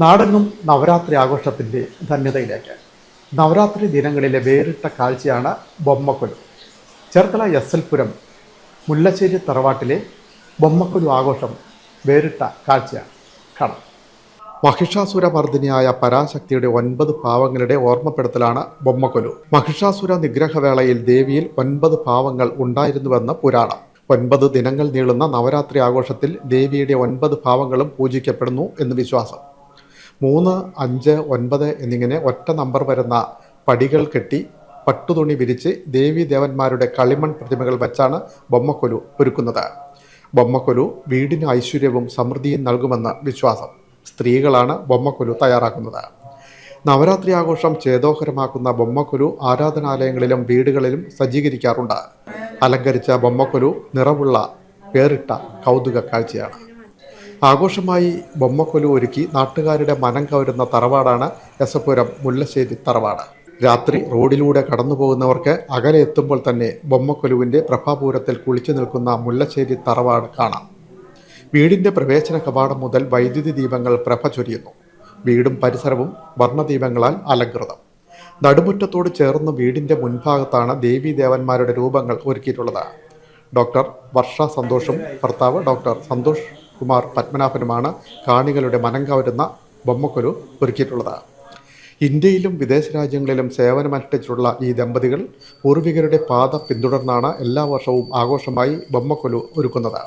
നാടെങ്ങും നവരാത്രി ആഘോഷത്തിന്റെ ധന്യതയിലേക്ക്. നവരാത്രി ദിനങ്ങളിലെ വേറിട്ട കാഴ്ചയാണ് ബൊമ്മക്കൊലു. ചേർത്തല എസ് എൽ പുരം മുല്ലശ്ശേരി തറവാട്ടിലെ ബൊമ്മക്കൊലു ആഘോഷം വേറിട്ട കാഴ്ചയാണ്. കാണാം. മഹിഷാസുരമർദ്ദിനിയായ പരാശക്തിയുടെ ഒൻപത് പാവങ്ങളുടെ ഓർമ്മപ്പെടുത്തലാണ് ബൊമ്മക്കൊലു. മഹിഷാസുര നിഗ്രഹവേളയിൽ ദേവിയിൽ ഒൻപത് പാവങ്ങൾ ഉണ്ടായിരുന്നുവെന്ന് പുരാണം. ഒൻപത് ദിനങ്ങൾ നീളുന്ന നവരാത്രി ആഘോഷത്തിൽ ദേവിയുടെ ഒൻപത് ഭാവങ്ങളും പൂജിക്കപ്പെടുന്നു എന്ന് വിശ്വാസം. മൂന്ന് അഞ്ച് ഒൻപത് എന്നിങ്ങനെ ഒറ്റ നമ്പർ വരുന്ന പടികൾ കെട്ടി പട്ടുതുണി വിരിച്ച് ദേവി ദേവന്മാരുടെ കളിമൺ പ്രതിമകൾ വെച്ചാണ് ബൊമ്മക്കൊലു ഒരുക്കുന്നത്. ബൊമ്മക്കൊലു വീടിന് ഐശ്വര്യവും സമൃദ്ധിയും നൽകുമെന്ന് വിശ്വാസം. സ്ത്രീകളാണ് ബൊമ്മക്കൊലു തയ്യാറാക്കുന്നത്. നവരാത്രി ആഘോഷം ചേതോഹരമാക്കുന്ന ബൊമ്മക്കൊലു ആരാധനാലയങ്ങളിലും വീടുകളിലും സജ്ജീകരിക്കാറുണ്ട്. അലങ്കരിച്ച ബൊമ്മക്കൊലു നിറവുള്ള പേറിട്ട കൗതുക കാഴ്ചയാണ് ആഘോഷമായി ബൊമ്മക്കൊലു ഒരുക്കി നാട്ടുകാരുടെ മനം കവരുന്ന തറവാടാണ് എസപുരം മുല്ലശ്ശേരി തറവാട്. രാത്രി റോഡിലൂടെ കടന്നു പോകുന്നവർക്ക് അകലെ എത്തുമ്പോൾ തന്നെ ബൊമ്മക്കൊലുവിന്റെ പ്രഭാപൂരത്തിൽ കുളിച്ചു നിൽക്കുന്ന മുല്ലശ്ശേരി തറവാട് കാണാം. വീടിന്റെ പ്രവേശന കവാടം മുതൽ വൈദ്യുതി ദീപങ്ങൾ പ്രഭ ചൊരിയുന്നു. വീടും പരിസരവും വർണദീപങ്ങളാൽ അലങ്കൃതം. നടുമുറ്റത്തോട് ചേർന്ന് വീടിന്റെ മുൻഭാഗത്താണ് ദേവീദേവന്മാരുടെ രൂപങ്ങൾ ഒരുക്കിയിട്ടുള്ളത്. ഡോക്ടർ വർഷ സന്തോഷും ഭർത്താവ് ഡോക്ടർ സന്തോഷ് കുമാർ പത്മനാഭനുമാണ് കാണികളുടെ മനം കവരുന്ന ബൊമ്മക്കൊലു ഒരുക്കിയിട്ടുള്ളത്. ഇന്ത്യയിലും വിദേശ രാജ്യങ്ങളിലും സേവനമനുഷ്ഠിച്ചിട്ടുള്ള ഈ ദമ്പതികൾ പൂർവികരുടെ പാത പിന്തുടർന്നാണ് എല്ലാ വർഷവും ആഘോഷമായി ബൊമ്മക്കൊലു ഒരുക്കുന്നത്.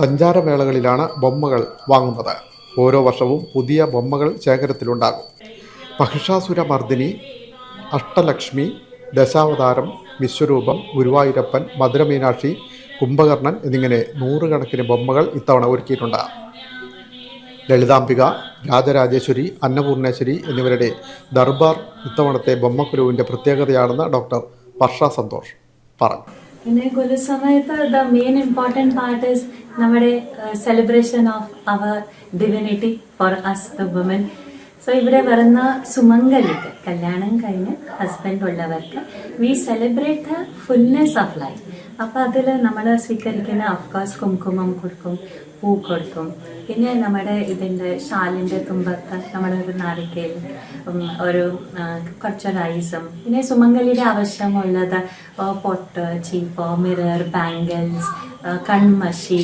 സഞ്ചാരവേളകളിലാണ് ബൊമ്മകൾ വാങ്ങുന്നത്. ഓരോ വർഷവും പുതിയ ബൊമ്മകൾ ശേഖരത്തിലുണ്ടാകും. മഹിഷാസുരമർദ്ദിനി അഷ്ടലക്ഷ്മി ദശാവതാരം വിശ്വരൂപം ഗുരുവായൂരപ്പൻ മധുരമീനാക്ഷി കുംഭകർണൻ എന്നിങ്ങനെ നൂറുകണക്കിന് ബൊമ്മകൾ ഇത്തവണ ഒരുക്കിയിട്ടുണ്ട്. ലളിതാംബിക രാജരാജേശ്വരി അന്നപൂർണേശ്വരി എന്നിവരുടെ ദർബാർ ഇത്തവണത്തെ ബൊമ്മക്കുരുവിന്റെ പ്രത്യേകതയാണെന്ന് ഡോക്ടർ വർഷ സന്തോഷ് പറഞ്ഞു. പിന്നെ കൊല്ലു സമയത്ത് the main important part is നമ്മുടെ celebration of our divinity for us the women so ഇവിടെ വരുന്ന സുമംഗലിക്ക് കല്യാണം കഴിഞ്ഞ് ഹസ്ബൻഡ് ഉള്ളവർക്ക് we celebrate the fullness of life അപ്പം അതിൽ നമ്മൾ സ്വീകരിക്കുന്ന അഫ്കോഴ്സ് കുംകുമം കൊടുക്കും പൂ കൊടുക്കും. പിന്നെ നമ്മുടെ ഇതിന്റെ ഷാലിന്റെ തുമ്പത്ത് നമ്മളൊരു നാരിക്കയിൽ ഒരു കുറച്ച് റൈസും പിന്നെ സുമംഗലിയുടെ ആവശ്യമുള്ളത് പൊട്ട് ചീപ്പോ മിറർ ബാംഗിൾസ് കൺമഷി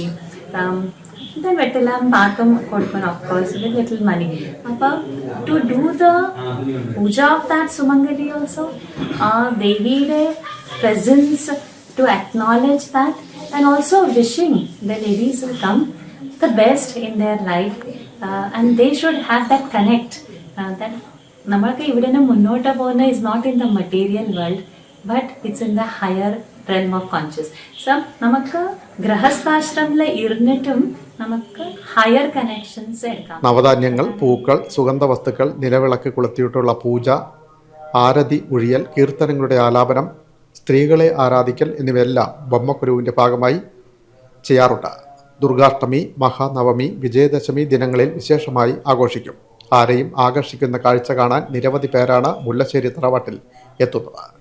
വെട്ടെല്ലാം പാകം കൊടുക്കണം ഓഫ് കോഴ്സ് വിത്ത് മണി അപ്പോൾ to do the puja of that sumangali also ആ ദേവിയുടെ presence to acknowledge that and also wishing the ladies will come the best in their life and should have that connect uh, that നമ്മൾക്ക് ഇവിടെ നിന്ന് മുന്നോട്ട് പോകുന്ന is not in the material world but it's in the higher realm of conscious so നമുക്ക് ഗ്രഹസ്ഥാശ്രമത്തിൽ ഇരുന്നിട്ടും നമുക്ക് higher connections എടുക്കാം. നവധാന്യങ്ങൾ പൂക്കൾ സുഗന്ധ വസ്തുക്കൾ നിലവിളക്ക് കൊളുത്തിയിട്ടുള്ള പൂജ ആരതി ഉഴിയൽ കീർത്തനങ്ങളുടെ ആലാപനം സ്ത്രീകളെ ആരാധിക്കൽ എന്നിവയെല്ലാം ബൊമ്മക്കുരുവിന്റെ ഭാഗമായി ചെയ്യാറുണ്ട്. ദുർഗാഷ്ടമി മഹാനവമി വിജയദശമി ദിനങ്ങളിൽ വിശേഷമായി ആഘോഷിക്കും. ആരെയും ആകർഷിക്കുന്ന കാഴ്ച കാണാൻ നിരവധി പേരാണ് മുല്ലശ്ശേരി തറവാട്ടിൽ എത്തുന്നത്.